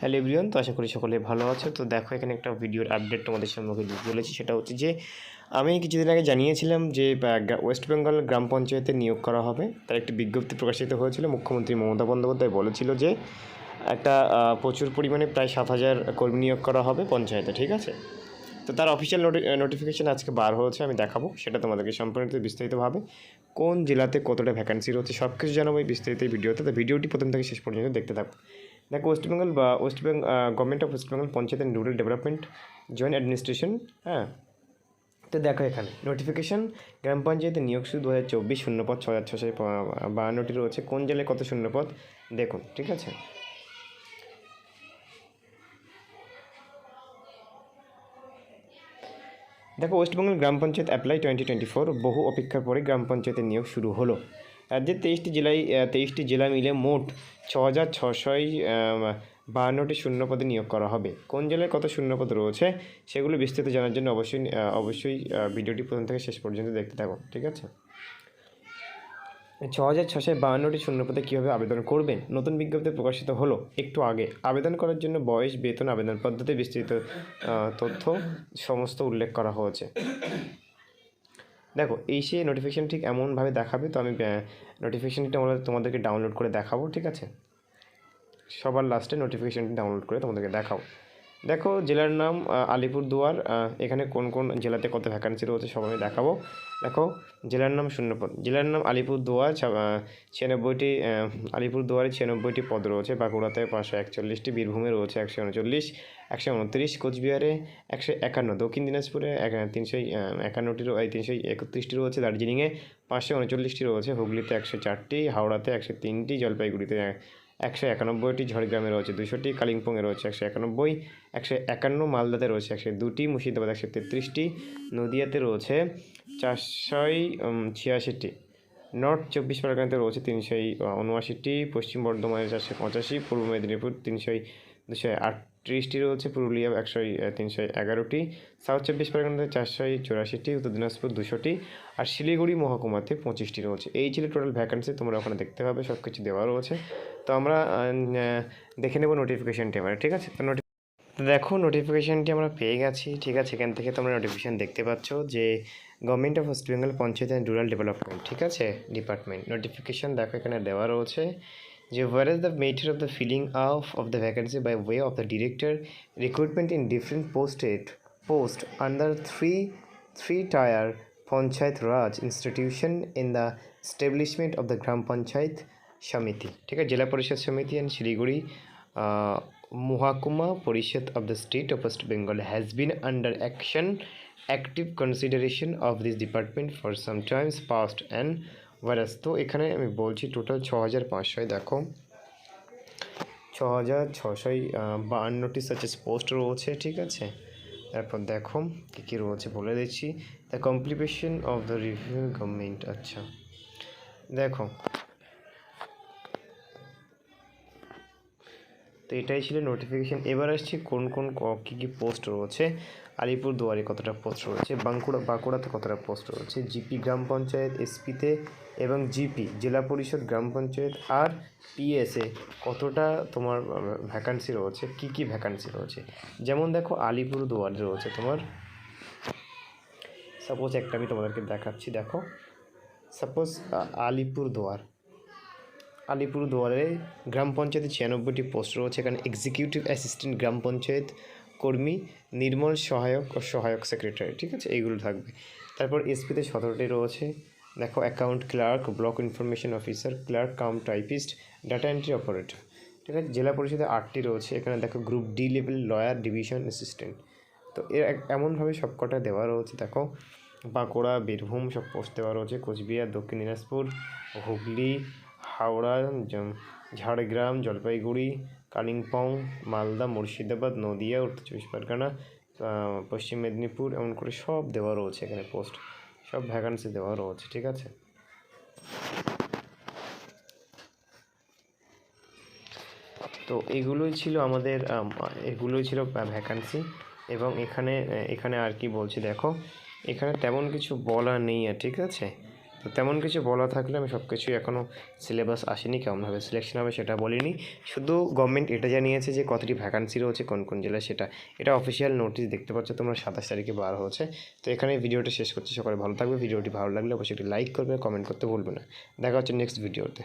Hello everyone তো আশা করি সকলে ভালো আছে। তো দেখো, এখানে একটা ভিডিওর আপডেট তোমাদের সম্মুখে বলেছি। সেটা হচ্ছে যে, আমি কিছুদিন আগে জানিয়েছিলাম যে ওয়েস্ট বেঙ্গল গ্রাম পঞ্চায়েতে নিয়োগ করা হবে। তার একটি বিজ্ঞপ্তি প্রকাশিত হয়েছিল। মুখ্যমন্ত্রী মমতা বন্দ্যোপাধ্যায় বলেছিল যে, একটা প্রচুর পরিমাণে প্রায় সাত হাজার কর্মী নিয়োগ করা হবে পঞ্চায়েতে, ঠিক আছে? তো তার অফিসিয়াল নোটিফিকেশান আজকে বার হয়েছে, আমি দেখাবো। সেটা তোমাদেরকে সম্পূর্ণ বিস্তারিতভাবে কোন জেলাতে কতটা ভ্যাকান্সি রয়েছে সব কিছু জানাব এই বিস্তারিত ভিডিওতে। তো ভিডিওটি প্রথম থেকে শেষ পর্যন্ত দেখতে থাকো। দেখো ওয়েস্ট বেঙ্গল বা West Bengal government of West Bengal panchayat and rural development joint administration হ্যাঁ তো দেখো এখানে নোটিফিকেশন গ্রাম পঞ্চায়েতে নিয়োগ শুরু দু হাজার চব্বিশ শূন্যপদ ছ হাজার ছশো বাহান্নটি রয়েছে, কোন জেলায় কত শূন্যপদ? দেখুন, ঠিক আছে? দেখো West Bengal gram panchayat apply twenty twenty four বহু অপেক্ষার পরে গ্রাম পঞ্চায়েতের নিয়োগ শুরু হলো। রাজ্যের তেইশটি জেলায় তেইশটি জেলা মিলে মোট ছ হাজার ছশোই বাহান্নটি শূন্যপদে নিয়োগ করা হবে। কোন জেলায় কত শূন্যপদ রয়েছে সেগুলো বিস্তারিত জানার জন্য অবশ্যই অবশ্যই ভিডিওটি প্রথম থেকে শেষ পর্যন্ত দেখতে থাকো ঠিক আছে? ছ হাজার ছশো বাহান্নটি শূন্যপদে কীভাবে আবেদন করবেন? নতুন বিজ্ঞপ্তি প্রকাশিত হলো একটু আগে। আবেদন করার জন্য বয়স, বেতন, আবেদন পদ্ধতি বিস্তৃত তথ্য সমস্ত উল্লেখ করা হয়েছে। দেখো, এই সে নোটিফিকেশান ঠিক এমনভাবে দেখাবে, তো আমি নোটিফিকেশানটা আমরা তোমাদেরকে ডাউনলোড করে দেখাবো, ঠিক আছে? সবার লাস্টে নোটিফিকেশানটি ডাউনলোড করে তোমাদেরকে দেখাও দেখো, জেলার নাম আলিপুরদুয়ার এখানে কোন কোন জেলাতে কত ভ্যাকান্সি রয়েছে সব আমি দেখাবো। দেখো, জেলার নাম শূন্যপদ জেলার নাম আলিপুরদুয়ার ছিয়ানব্বইটি আলিপুরদুয়ারে ছিয়ানব্বইটি পদ রয়েছে, বাঁকুড়াতে পাঁচশো একচল্লিশটি, বীরভূমে রয়েছে একশো উনচল্লিশ, একশো উনত্রিশ, কোচবিহারে একশো একান্ন, দক্ষিণ দিনাজপুরে তিনশো একান্নটি তিনশো একত্রিশটি রয়েছে, দার্জিলিংয়ে পাঁচশো উনচল্লিশটি রয়েছে, হুগলিতে একশো চারটি, হাওড়াতে একশো তিনটি, জলপাইগুড়িতে একশো একানব্বইটি ঝড়গ্রামে রয়েছে দুশোটি কালিম্পংয়ে রয়েছে, একশো একানব্বই, একশো একান্ন মালদাতে রয়েছে, একশো দুটি মুর্শিদাবাদ, একশো তেত্রিশটি নদিয়াতে রয়েছে, চারশোই ছিয়াশিটি। নর্থ চব্বিশ পরগনাতে রয়েছে, তিনশোই উনআশিটি, পশ্চিম বর্ধমানে চারশো পঁচাশি, পূর্ব মেদিনীপুর তিনশোই, দুশো আটত্রিশটি রয়েছে, পুরুলিয়া একশো তিনশো এগারোটি, সাউথ চব্বিশ পরগনাতে চারশোই চুরাশিটি, উত্তর দিনাজপুর দুশোটি, আর শিলিগুড়ি মহকুমাতে পঁচিশটি রয়েছে। এই ছিল টোটাল ভ্যাকান্সি তোমরা ওখানে দেখতে পাবে সব কিছু দেওয়া রয়েছে। তো আমরা দেখে নেব নোটিফিকেশানটি এবারে, ঠিক আছে? তো দেখো নোটিফিকেশানটি আমরা পেয়ে গেছি, ঠিক আছে? এখান থেকে তোমরা নোটিফিকেশান দেখতে পাচ্ছ যে government of West Bengal panchayat and rural development ঠিক আছে? ডিপার্টমেন্ট নোটিফিকেশান দেখো এখানে দেওয়া রয়েছে। যে whereas the matter of the filling of of the vacancy by way of the director recruitment in different posted post under three three tier panchayat raj institution in the establishment of the gram panchayat samiti ঠিক আছে জেলা পরিষদ সমিতি and Siliguri mahakuma parishad of the state of West Bengal has been under action active consideration of this department for some times past and virus. তো এখানে আমি বলছি total ছ হাজার পাঁচশোয়, দেখো। ছ হাজার ছশোয় বাহান্নটি সাচেস পোস্ট রয়েছে, ঠিক আছে? তারপর দেখো, কী কী রয়েছে বলে দিচ্ছি। The complication of the review government আচ্ছা। দেখো তো এটাই ছিল নোটিফিকেশান এবার আসছি কোন কোন কী কী পোস্ট রয়েছে। আলিপুর দুয়ারে কতটা পোস্ট রয়েছে, বাঁকুড়া, বাঁকুড়াতে কতটা পোস্ট রয়েছে, জিপি গ্রাম পঞ্চায়েত, এসপিতে এবং জিপি, জেলা পরিষদ, গ্রাম পঞ্চায়েত আর পিএসএ, কতটা তোমার ভ্যাকান্সি রয়েছে, কী কী ভ্যাকান্সি রয়েছে। যেমন দেখো আলিপুর দুয়ারে রয়েছে তোমার সাপোজ একটা আমি তোমাদেরকে দেখাচ্ছি, দেখো। সাপোজ আলিপুর দুয়ার আলিপুর দুয়ারে গ্রাম পঞ্চায়েতে ছিয়ানব্বইটি পোস্ট রয়েছে। এখানে এক্সিকিউটিভ অ্যাসিস্ট্যান্ট গ্রাম পঞ্চায়েত কর্মী, নির্মল সহায়ক ও সহায়ক সেক্রেটারি ঠিক আছে? এইগুলো থাকবে। তারপর এসপিতে সতেরোটি রয়েছে। দেখো account clerk block information officer clerk cum typist data entry operator ঠিক আছে? জেলা পরিষদে আটটি রয়েছে। এখানে দেখো group D level lower division assistant তো এর এমনভাবে সবকটা দেওয়া রয়েছে। দেখো, বাঁকুড়া, বীরভূম সব পোস্ট দেওয়া রয়েছে। কোচবিহার, দক্ষিণ দিনাজপুর, হুগলি হাওড়া ঝাড়গ্রাম, জলপাইগুড়ি, কালিম্পং, মালদা, মুর্শিদাবাদ, নদিয়া, উত্তর চব্বিশ পরগনা পশ্চিম মেদিনীপুর, এমন করে সব দেওয়া রয়েছে এখানে পোস্ট। সব ভ্যাকান্সি দেওয়া রয়েছে, ঠিক আছে? তো এগুলোই ছিল আমাদের এগুলোই ছিল ভ্যাকান্সি এবং এখানে এখানে আর কি বলছি, দেখো, এখানে তেমন কিছু বলা নেই ঠিক আছে? তো তেমন কিছু বলা থাকলে আমি সব কিছুই এখনও সিলেবাস আসেনি, কেমনভাবে সিলেকশন হবে সেটা বলিনি। শুধু গভর্নমেন্ট এটা জানিয়েছে যে কতটি ভ্যাকান্সি রয়েছে, কোন কোন জেলায় সেটা। এটা অফিসিয়াল নোটিশ দেখতে পাচ্ছ তোমরা, সাতাশ তারিখে বার হচ্ছে। তো এখানে ভিডিওটা শেষ করছি, সকালে ভালো থাকবে। ভিডিওটি ভালো লাগলে অবশ্যই একটি লাইক করবে কমেন্ট করতে ভুলবে না। দেখা হচ্ছে নেক্সট ভিডিওতে